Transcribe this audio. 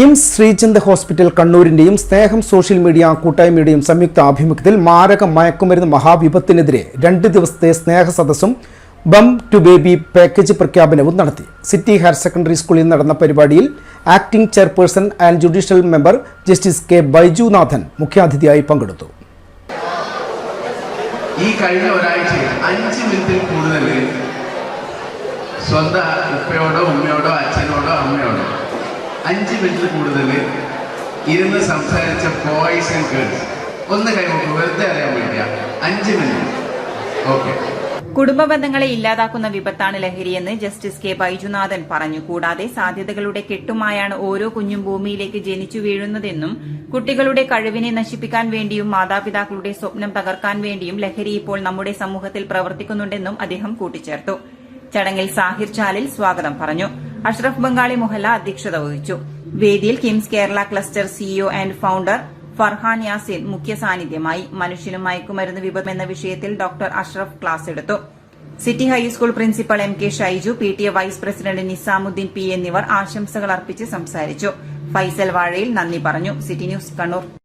KIMS Sreechand hospital കണ്ണൂരിന്റെയും സ്നേഹം social media കൂട്ടായ്മയുടെയും സംയുക്ത ആഭിമുഖ്യത്തിൽ മാരക മയക്കുമരുന്ന് മഹാവിപത്തിനെതിരെ രണ്ട് ദിവസത്തെ സ്നേഹ സദസ്സും ബം ടു ബേബി പാക്കേജ് പ്രഖ്യാപനവും നടത്തി. സിറ്റി ഹയർ സെക്കൻഡറി സ്കൂളിൽ നടന്ന പരിപാടിയിൽ acting chairperson and judicial member justice K Baijunathan മുഖ്യാതിഥിയായി പങ്കെടുത്തു. ഈ കഴിഞ്ഞ ഒരാഴ്ചയിൽ അഞ്ച് മിനിറ്റിൽ കൂടുതൽ സ്വന്തം ഉപ്പയോടോ ഉമ്മയോടോ അച്ഛനോടോ അമ്മയോടോ അഞ്ച് മിനിറ്റ് കൂടുതൽ ഇരുന്ന് സംസാരിച്ച ബോയ്സ് ആൻഡ് ഗേൾസ് ഒന്ന് കൈവക്കും വെറുതെ അറിയാൻ വേണ്ടിയാ. അഞ്ച് മിനിറ്റ് ഓക്കെ കുടുംബ ബന്ധങ്ങളെ ഇല്ലാതാക്കുന്ന വിപത്താണ് ലഹരിയെന്ന് ജസ്റ്റിസ് കെ ബൈജുനാഥൻ പറഞ്ഞു. കൂടാതെ സാധ്യതകളുടെ കെട്ടുമായാണ് ഓരോ കുഞ്ഞും ഭൂമിയിലേക്ക് ജനിച്ചു വീഴുന്നതെന്നും കുട്ടികളുടെ കഴിവിനെ നശിപ്പിക്കാൻ വേണ്ടിയും മാതാപിതാക്കളുടെ സ്വപ്നം തകർക്കാൻ വേണ്ടിയും ലഹരി ഇപ്പോൾ നമ്മുടെ സമൂഹത്തിൽ പ്രവർത്തിക്കുന്നുണ്ടെന്നും അദ്ദേഹം കൂട്ടിച്ചേർത്തു. ചടങ്ങിൽ സാഹിർ ചാലിൽ സ്വാഗതം പറഞ്ഞു. അഷ്റഫ് ബംഗാളി മൊഹല്ല അധ്യക്ഷത വഹിച്ചു. വേദിയിൽ KIMS Kerala cluster CEO and founder Farhan Yasin മുഖ്യ സാന്നിധ്യമായി മനുഷ്യനും മയക്കുമരുന്ന് വിപത്ത് എന്ന വിഷയത്തിൽ ഡോക്ടർ അഷ്റഫ് ക്ലാസ് എടുത്തു. City high school principal M K Shaiju P T A vice president Nizamuddin P എന്നിവർ ആശംസകൾ അർപ്പിച്ച് സംസാരിച്ചു. ഫൈസൽ വാഴയിൽ നന്ദി പറഞ്ഞു. City news Kannur.